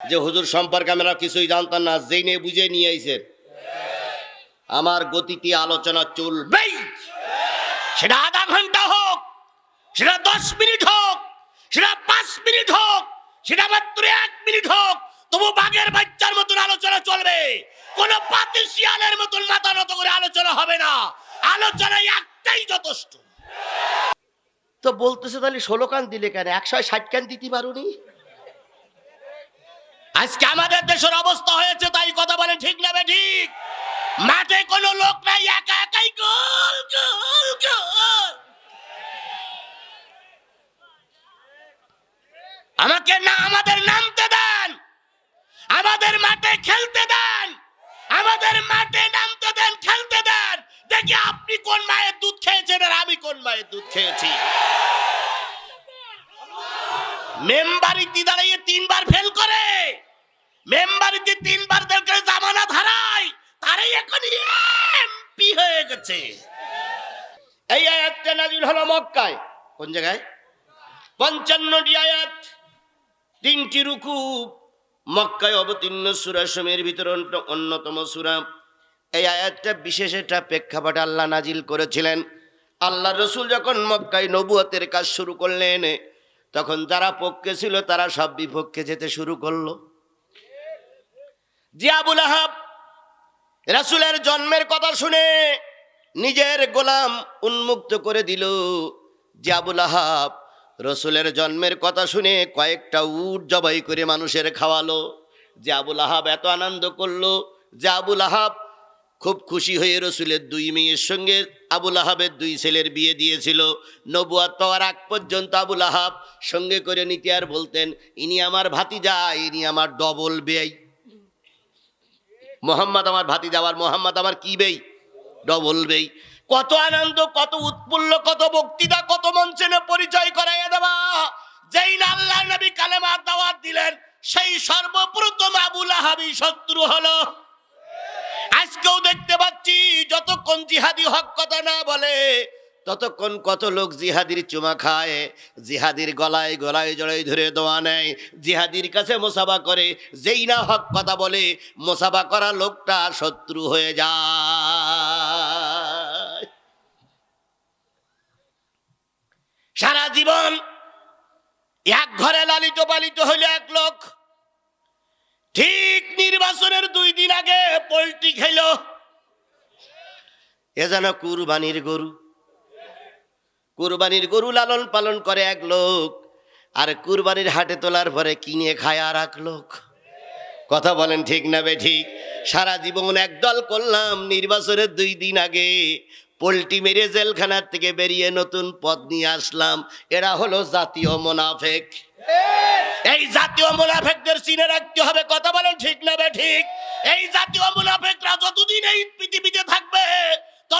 যে হুজুর সম্পর্কে আমরা কিছুই জানতাম না জেনে বুঝে নিয়ে আইছেন আমার গতিতে আলোচনা চলবেই। সেটা আধা ঘণ্টা হোক, সেটা দশ মিনিট হোক, সেটা পাঁচ মিনিট হোক, সেটা মাত্র এক মিনিট হোক, তবু বাঘের বাচ্চার মতন আলোচনা চলবে। কোন পাতি শিয়ালের মতন মাথা নত করে আলোচনা হবে না। আলোচনা একটাই যথেষ্ট। তো বলতেছে তাহলে ষোলো কান দিলে কেন? একশো ষাট কান দিতে পারুনি? আজকে আমাদের দেশের অবস্থা হয়েছে, তাই কথা বলে ঠিক না ঠিক? মাঠে কোনো লোক নাই, একা একাই গোল গোল গোল। আমাকে না আমাদের নামতে দেন, আমাদের মাঠে খেলতে দেন, আমাদের মাঠে নামতে দেন, খেলতে দেন। দেখি আপনি কোন মায়ের দুধ খেয়েছেন আর আমি কোন মায়ের দুধ খেয়েছি। মেম্বারিতে দাঁড়িয়ে তিনবার ফেল করে। মেম্বারিতে তিনবার দেখে জামানা ধারায়, তারাই এখন এমপি হয়ে গেছে। এই আয়াতটা নাজিল হলো মক্কায়। কোন জায়গায়? পঞ্চান্নটি আয়াত, তিনটি রুকু। মক্কায় অবতীর্ণ সুরা সময়ের ভিতরে অন্যতম সুরা। এই আয়াতটা বিশেষ একটা প্রেক্ষাপট আল্লাহ নাজিল করেছিলেন। আল্লাহ রসুল যখন মক্কায় নবুয়তের কাজ শুরু করলেন, তখন যারা পক্ষে ছিল তারা সব বিপক্ষে যেতে শুরু করল। জি আবুল আহাব, রাসুলের জন্মের কথা শুনে নিজের গোলাম উন্মুক্ত করে দিল। যে আবুল আহাব রসুলের জন্মের কথা শুনে কয়েকটা উট জবাই করে মানুষের খাওয়ালো। যে আবুল আহাব এত আনন্দ করল। যে আবুল আহাব খুব খুশি হয়ে রসুলের দুই মেয়ের সঙ্গে আবুল আহাবের দুই ছেলের বিয়ে দিয়েছিল। নবুয়াত পাওয়ার আগ পর্যন্ত আবুল আহাব সঙ্গে করে নিতে আর বলতেন, ইনি আমার ভাতিজা, ইনি আমার ডবল বেয়াই মোহাম্মদ আমার ভাতি যাওয়ার মোহাম্মদ আমার কি বেই? ডবল বেই। কত আনন্দ, কত উৎফুল্ল, কত বক্তৃতা, কত মঞ্চে পরিচয় করাইয়া দেওয়া যেই আল্লাহ নবী কালেমা দাওয়াত দিলেন, সেই সর্বপ্রথম আবুল আহাবি শত্রু হলো। আজকেও দেখতে পাচ্ছি, যতক্ষণ জিহাদি হক কথা না বলে ততক্ষণ কত লোক জিহাদির চুমা খায়, জিহাদির গলায় গলায় জড়াই ধরে দোয়া নেয়, জিহাদির কাছে মোসাবা করে, যেই না হক কথা বলে, মোসাবা করা লোকটা শত্রু হয়ে যায়। সারা জীবন এক ঘরে লালিত পালিত হইল এক লোক। ঠিক নির্বাচনের দুই দিন আগে পোল্ট্রি খেল এ যেন কুরবানির গরু। কুরবানির গরু লালন পালন করে এক লোক, আর কুরবানির হাটে তোলার পরে কিনে খায় আর এক লোক। কথা বলেন ঠিক না বে ঠিক? সারা জীবন একদল করলাম, নির্বাচনের দুই দিন আগে পোল্ট্রি মেরে জেলখানার থেকে বেরিয়ে নতুন পদ নিয়ে আসলাম। এরা হলো জাতীয় মোনাফেক। এই জাতীয় মোনাফেকদের চিনে রাখতে হবে, কথা বলেন ঠিক না বে ঠিক? এই জাতীয় মুনাফেকরা যতদিন এই পৃথিবীতে থাকবে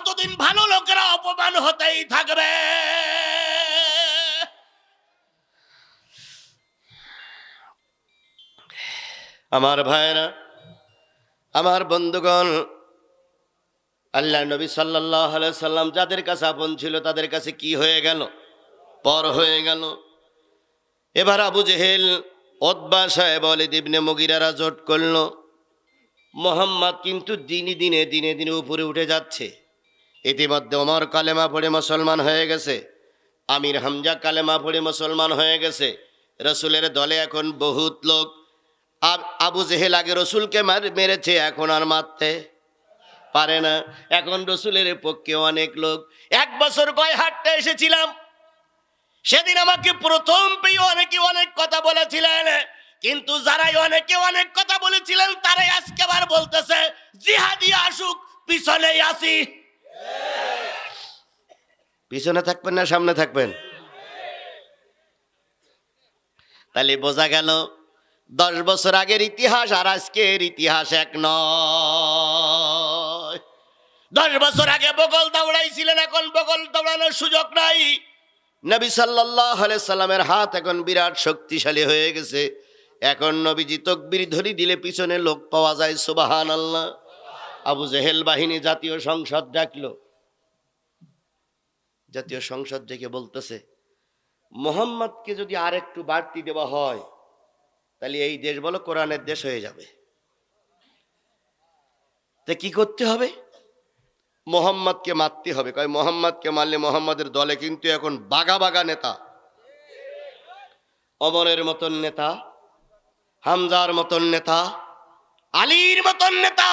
ততদিন ভালো লোকেরা অপমান হতেই থাকবে। আমার ভাইরা আমার বন্ধুগণ, আল্লাহ নবী সাল্লাহ সাল্লাম যাদের কাছে আপন ছিল, তাদের কাছে কি হয়ে গেল? পর হয়ে গেল। এবার আবু জেহেল ওদবা সাহেব অলিদ ইবনে মগিরারা জোট করল। মোহাম্মদ কিন্তু দিনে দিনে দিনে দিনে উপরে উঠে যাচ্ছে। ইতিমধ্যে ওমর কালেমা পড়ে মুসলমান হয়ে গেছে, আমির হামজা কালেমা পড়ে মুসলমান হয়ে গেছে, রসুলের দলে এখন বহুত লোক। আব- জেহেল আগে রসুলকে মার- মেরেছে, এখন আর মারতে পারে না। এখন রসুলের পক্ষে অনেক লোক। এক বছর কয় হাটতে এসেছিলাম। সেদিন আমাকে প্রথম পেয়ে অনেকে অনেক কথা বলেছিলেন, কিন্তু যারাই অনেকে অনেক কথা বলেছিলেন, তারাই আজকে আবার বলতেছে, জিহাদি আসুক, পিছনেই আসি। পিছনে থাকবেন না সামনে থাকবেন? তাহলে বোঝা গেল দশ বছর আগের ইতিহাস আর আজকের ইতিহাস এক নয়। দশ বছর আগে বগল দৌড়াইছিলেন, এখন বগল দৌড়ানোর সুযোগ নাই। নবী সাল্লামের হাত এখন বিরাট শক্তিশালী হয়ে গেছে। এখন নবীজি তকবির ধরি দিলে পিছনে লোক পাওয়া যায় সুবাহান আল্লাহ আবু জেহেল বাহিনী জাতীয় সংসদ ডাকলো। জাতীয় সংসদ থেকে বলতেছে, মোহাম্মদকে যদি আর একটু বাড়তি দেওয়া হয়, তাহলে এই দেশ বলো কোরআনের দেশ হয়ে যাবে। তা কি করতে হবে? মোহাম্মদকে মারতে হবে। কয়, মোহাম্মদকে মারলে মোহাম্মদের দলে কিন্তু এখন বাগা বাগা নেতা। অমরের মতন নেতা, হামজার মতন নেতা, আলীর মতন নেতা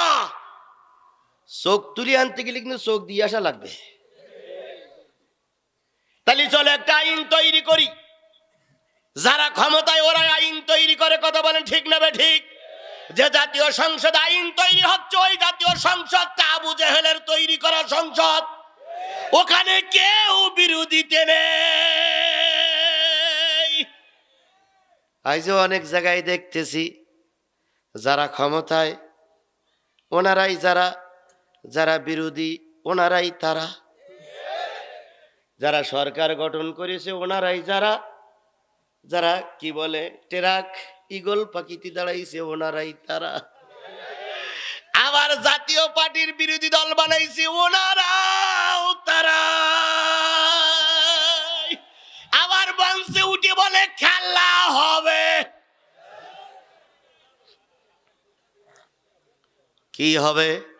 চোখ তুলি আনতে গেলে কিন্তু চোখ দিয়ে আসা লাগবে। তাহলে চলো একটা আইন তৈরি করি। যারা ক্ষমতায় ওরা আইন তৈরি করে, কথা বলেন ঠিক নেবে ঠিক? যে জাতীয় সংসদ আইন তৈরি হচ্ছে ওই জাতীয় সংসদটা আবু জেহেলের তৈরি করা সংসদ। ওখানে কেউ বিরোধীতে নেই। আজও অনেক জায়গায় দেখতেছি, যারা ক্ষমতায়, ওনারাই যারা যারা বিরোধী, ওনারাই তারা। যারা সরকার গঠন করেছে, ওনারাই যারা। যারা, কি বলে, টেরাক, ইগল পাকিতি দাঁড়াইছে, ওনারাই তারা। আবার জাতীয় পার্টির বিরোধী দল বানাইছে, ওনারাও তারা। আবার মঞ্চে উঠে বলে, খেলা হবে। কি হবে?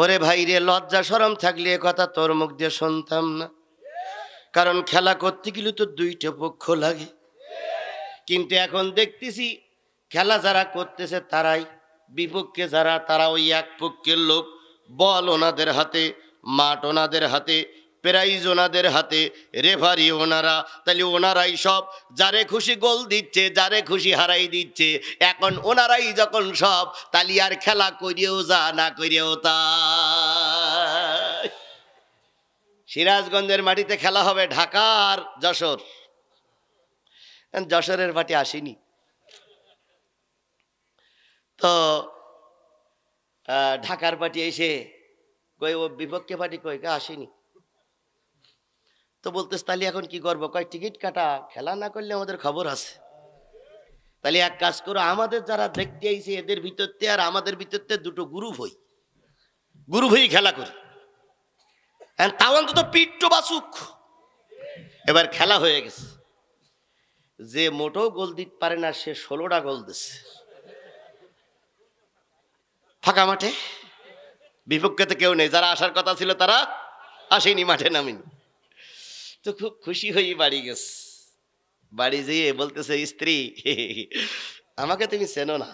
ওরে ভাই রে, লজ্জা সরম থাকলে কথা তোর মুখ দিয়ে শুনতাম না। কারণ খেলা করতে গেলে তো দুইটা পক্ষ লাগে। কিন্তু এখন দেখতেছি, খেলা যারা করতেছে তারাই, বিপক্ষে যারা, তারা ওই এক পক্ষের লোক। বল ওনাদের হাতে, মাঠ ওনাদের হাতে প্রাইজ ওনাদের হাতে রেফারি ওনারা। তাহলে ওনারাই সব, যারে খুশি গোল দিচ্ছে, যারে খুশি হারাই দিচ্ছে, এখন ওনারাই যখন সব তালি আর খেলা করিয়েও যা, না করিয়েও তা। সিরাজগঞ্জের মাটিতে খেলা হবে ঢাকার যশোর। যশোরের মাটি আসেনি। তো ঢাকার পার্টি এসে কই ও বিপক্ষে পার্টি কই আসেনি? তো বলতেস তাহলে এখন কি করব? কয়, টিকিট কাটা, খেলা না করলে আমাদের খবর আছে। তাহলে এক কাজ করো, আমাদের যারা দেখতে আইছে, এদের ভিতরতে আর আমাদের ভিতরতে দুটো গ্রুপ হই। গ্রুপ হই খেলা করি। হ্যাঁ তাও অন্তত পিট্টো বাসুক এবার খেলা হয়ে গেছে। যে মোটেও গোল দিতে পারে না, সে ষোলোটা গোল দিচ্ছে ফাঁকা মাঠে? বিপক্ষে তো কেউ নেই। যারা আসার কথা ছিল, তারা আসেনি, মাঠে নামিনি। তো খুব খুশি হয়ে বাড়ি গেছে। বাড়ি যেয়ে বলতেছে, স্ত্রী, আমাকে তুমি চেনো না।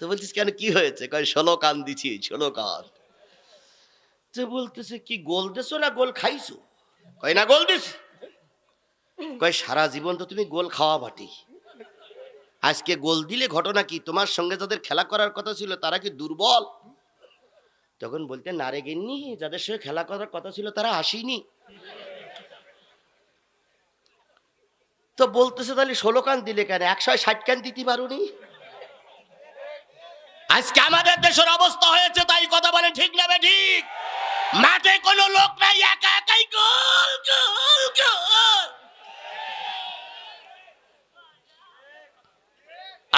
তো বলছিস, কেন, কি হয়েছে? কয়, ষোলো কান দিছি, ষোলো কান। তো বলতেছে, কি গোল দেছো না গোল খাইছো? কয়, না, গোল দিছি। কয়, সারা জীবন তো তুমি গোল খাওয়া বাটি। আজকে গোল দিলে ঘটনা কি? তোমার সঙ্গে যাদের খেলা করার কথা ছিল, তারা কি দুর্বল? তখন বলতে নারে গেননি, যাদের সঙ্গে খেলা করার কথা ছিল তারা আসেনি। তো বলতেছে, তাহলে ষোলো কান দিলে কেন? একশো ষাট কান দিতে পারোনি? আজকে আমাদের দেশের অবস্থা হয়েছে, তাই কথা বলে ঠিক নেবে ঠিক? মাঠে কোনো লোক নাই, একা একাই গোল গোল গোল।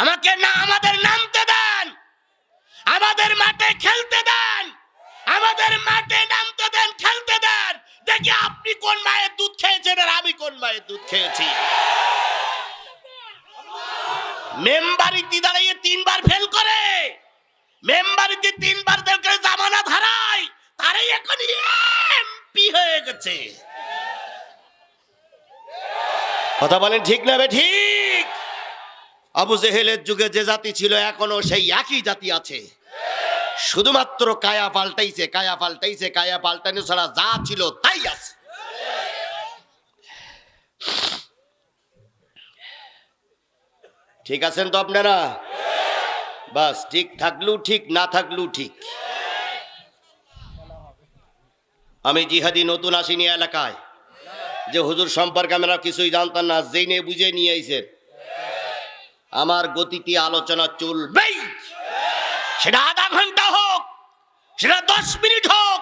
আমাকে না আমাদের নামতে দেন, আমাদের মাঠে খেলতে দেন। আমাদের মাঠে নামতে দেন, খেলতে দেন। দেখি আপনি কোন মায়ের দুধ খেয়েছেন আর আমি কোন মায়ের দুধ খেয়েছি। মেম্বারিতে দাঁড়িয়ে তিনবার ফেল করে। মেম্বারিতে তিনবার দেখে জামানা ধারায় তারাই এখন এমপি হয়ে গেছে। কথা বলেন ঠিক না ঠিক? আবু জেহেলের যুগে যে জাতি ছিল, এখনও সেই একই জাতি আছে। শুধুমাত্র কায়া পাল্টাইছে কায়া পাল্টাইছে, কায়া পাল্টানো ছাড়া যা ছিল তাই আছে। ঠিক আছেন তো আপনারা? বাস, ঠিক থাকলেও ঠিক, না থাকলেও ঠিক। আমি জিহাদি নতুন আসিনি এলাকায়। যে হুজুর সম্পর্কে আমরা কিছুই জানতাম না, জেনে বুঝে নিয়ে আমার গতিতে আলোচনা চলবেই। সেটা আধা ঘণ্টা হোক, সেটা দশ মিনিট হোক,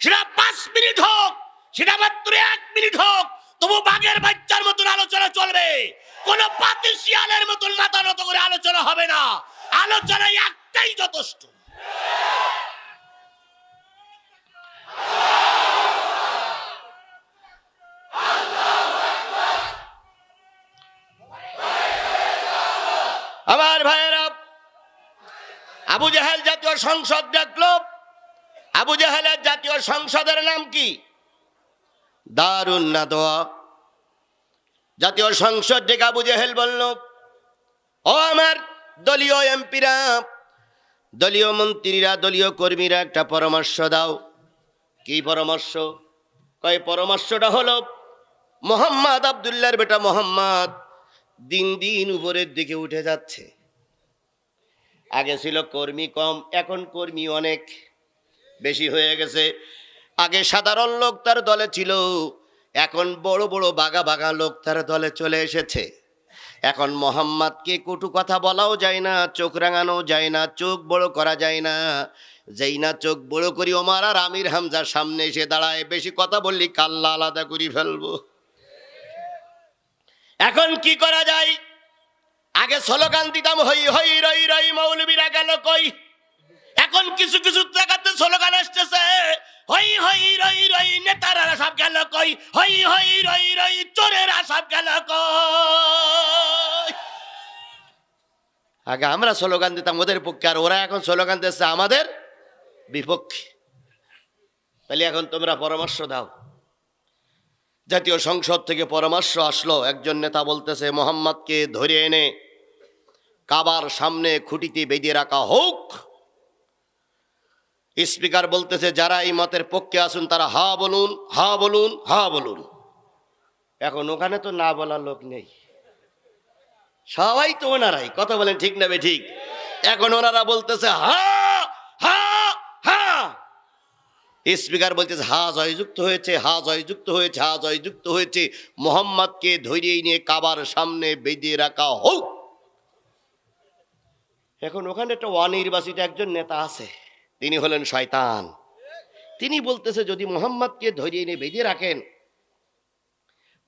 সেটা পাঁচ মিনিট হোক, সেটা মাত্র এক মিনিট হোক, তবু বাঘের বাচ্চার মতন আলোচনা চলবে। কোন পাতি শিয়ালের মতন মাথা নত করে আলোচনা হবে না। আলোচনায় একটাই যথেষ্ট। জাতীয় সংসদ ডাকলো আবু জাহেলের জাতীয় সংসদের নাম কি? দারুণ নাদোয়া জাতীয় সংসদ ডেকে আবু জাহেল বলল, ও আমার দলীয় এমপিরা, দলীয় মন্ত্রীরা, দলীয় কর্মীরা একটা পরামর্শ দাও। কি পরামর্শ? কয়, পরামর্শটা হলো, মোহাম্মদ আবদুল্লাহর বেটা মোহাম্মদ দিন দিন উপরের দিকে উঠে যাচ্ছে। আগে ছিল কর্মী কম, এখন কর্মী অনেক বেশি হয়ে গেছে। আগে সাধারণ লোক তার দলে ছিল, এখন বড় বড় বাগা বাগা লোক তার দলে চলে এসেছে। এখন মোহাম্মদকে কটু কথা বলাও যায় না, চোখ রাঙানো যায় না, চোখ বড় করা যায় না। যেই না চোখ বড় করি ওমার আর আমির হামজার সামনে এসে দাঁড়ায়, বেশি কথা বললি কাল্লা আলাদা করি ফেলব। এখন কি করা যায়? আগে স্লোগান দিতাম, হই হই, রই রই, মৌলবীরা গেল কই? এখন কিছু কিছু জায়গাতে স্লোগান আসতেছে, হই হই, রই রই, নেতারা সব গেল কই? হই হই, রই রই, চোরেরা সব গেল কই? আগে আমরা স্লোগান দিতাম ওদের পক্ষে, আর ওরা এখন স্লোগান দিচ্ছে আমাদের বিপক্ষে। তাহলে এখন তোমরা পরামর্শ দাও। জাতীয় সংসদ থেকে পরামর্শ আসলো, একজন নেতা বলতেছে, মোহাম্মদকে ধরে এনে কাবার সামনে খুঁটিতে বেঁধে রাখা হোক। স্পিকার বলতেছে, যারা এই মতের পক্ষে আসুন তারা হা বলুন হা বলুন হা বলুন। এখন ওখানে তো না বলার লোক নেই। সবাই তো ওনারাই, কথা বলেন ঠিক না ঠিক এখন ওনারা বলতেছে, হা হা হা। স্পিকার বলতেছে, হা জয়যুক্ত হয়েছে, হা জয়যুক্ত হয়েছে, হা জয়যুক্ত হয়েছে। মোহাম্মদকে ধরিয়ে নিয়ে কাবার সামনে বেঁধে রাখা হোক। এখন ওখানে একটা অনির্বাচিত একজন নেতা আছে, তিনি হলেন শয়তান। তিনি বলতেছে, যদি মোহাম্মদকে ধরিয়ে নিয়ে বেঁধে রাখেন,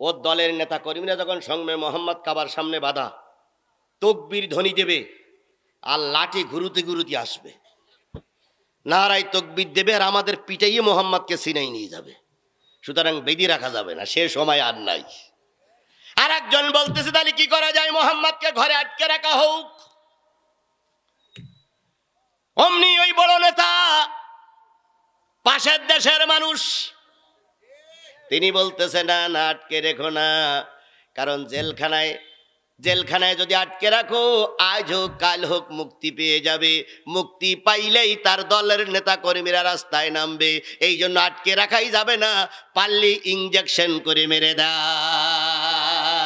ওর দলের নেতা কর্মীরা যখন সঙ্গে মোহাম্মদ কাবার সামনে বাধা, তকবির ধ্বনি দেবে আর লাঠি ঘুরুতে ঘুরুতে আসবে। নারাই তকবির দেবে আর আমাদের পিটাইয়ে মোহাম্মদকে সিনাই নিয়ে যাবে। সুতরাং বেদি রাখা যাবে না, সে সময় আর নাই। আর একজন বলতেছে, তাহলে কি করা যায়? মোহাম্মদকে ঘরে আটকে রাখা হোক অমনি ওই বড় নেতা পাশের দেশের মানুষ। তিনি বলতেছে, না না, আটকে রেখো না। কারণ জেলখানায় জেলখানায় যদি আটকে রাখো, আজ হোক, কাল হোক, মুক্তি পেয়ে যাবে। মুক্তি পাইলেই তার দলের নেতা কর্মীরা রাস্তায় নামবে। এই জন্য আটকে রাখাই যাবে না পাল্লি ইঞ্জেকশন করে মেরে দাও